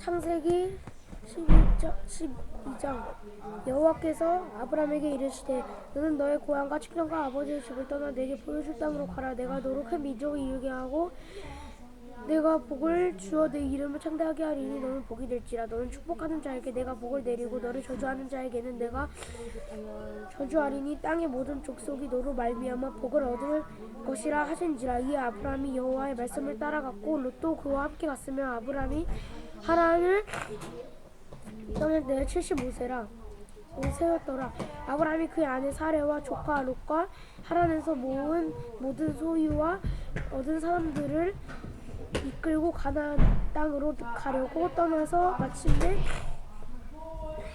창세기 12장, 12장 여호와께서 아브라함에게 이르시되 너는 너의 고향과 친정과 아버지의 집을 떠나 내게 보여줄 땅으로 가라. 내가 너로 큰 민족을 이루게 하고 내가 복을 주어 내 이름을 창대하게 하리니 너는 복이 될지라. 너는 축복하는 자에게 내가 복을 내리고 너를 저주하는 자에게는 내가 저주하리니 땅의 모든 족속이 너로 말미암아 복을 얻을 것이라 하신지라. 이에 아브라함이 여호와의 말씀을 따라갔고 롯도 그와 함께 갔으며 아브라함이 떠날 때에 75세라. 세웠더라. 아브라함이 그의 아내 사레와 조카 롯과 하란에서 모은 모든 소유와 얻은 사람들을 이끌고 가나안 땅으로 가려고 떠나서 마침내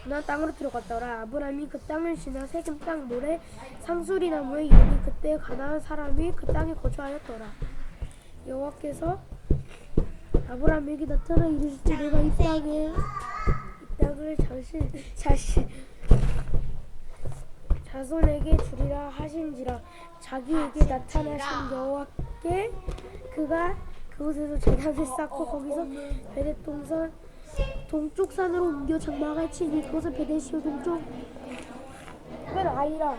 가나안 땅으로 들어갔더라. 아브라함이 그 땅을 지나 세겜 땅 모래 상수리 나무에 이르니 그때 가나안 사람이 그 땅에 거주하였더라. 여호와께서 아브라함에게 나타나 이르시되 내가 이 땅에 이 땅을 자신 자신 자손에게 주리라 하신지라. 자기에게 나타나신 여호와께 그가 그곳에서 재단을 쌓고 거기서 베데동산 동쪽 산으로 옮겨 장막을 치니 그것은 베데시오 동쪽 은 아이라.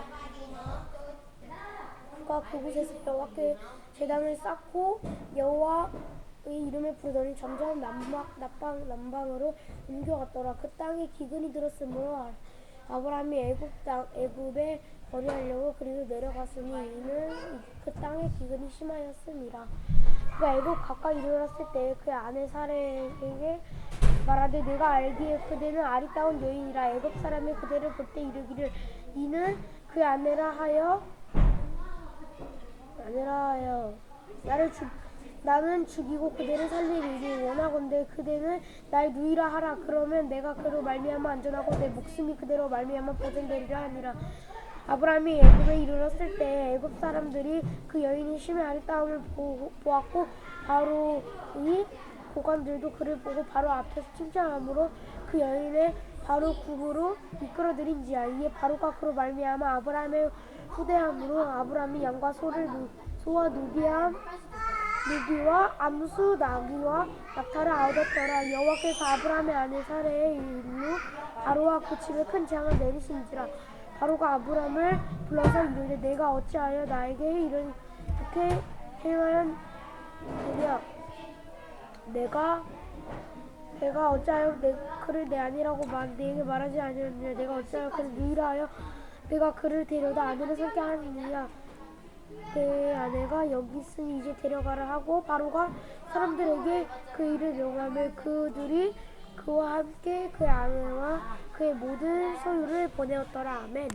그가 그곳에서 여호와께 재단을 쌓고 여호와의 이름을 부르더니 점점 남방 남방 남방으로 옮겨갔더라. 그 땅에 기근이 들었으므로 아브라함이 애굽 땅 애굽에 거류하려고 그리로 내려갔으니 이는 그 땅에 기근이 심하였음이라 그가 애굽 가까이 이르렀을 때 그 아내 사례에게 말하되 내가 알기에 그대는 아리따운 여인이라 애굽 사람이 그대를 볼 때 이르기를 이는 그 아내라 하여 아내라 하여 나를 죽 나는 죽이고 그대를 살리리니 원하건대 그대는 날 누이라 하라. 그러면 내가 그로 말미암아 안전하고 내 목숨이 그대로 말미암아 보존되리라 하니라. 아브라함이 애굽에 이르렀을 때 애굽 사람들이 그 여인이 심히 아리따움을 보, 보았고 바로 이 고관들도 그를 보고 바로 앞에서 칭찬함으로 그 여인의 바로 굽으로 이끌어들인지야 이에 바로가 그로 말미암아 아브라함의 후대함으로 아브라함이 양과 소를 누, 소와 누비함 누비와 암수 나귀와 낙타를 얻었더라. 여호와께서 아브라함의 아내 사레의 일로 바로와 그 집에 큰 재앙을 내리신지라. 바로가 아브라함을 불러서 이르되 내가 어찌하여 나에게 이렇게 행하였느냐 내가 내가 어찌하여 내, 그를 내 아니라고 말, 내게 말하지 아니하느냐? 내가 어찌하여 그를 누이라 하여 내가 그를 데려다 아내를 삼게 하느냐 내 아내가 여기 있으니 이제 데려가라 하고 바로가 사람들에게 그 일을 명하며 그들이 그와 함께 그의 아내와 그의 모든 소유를 보내었더라. 아멘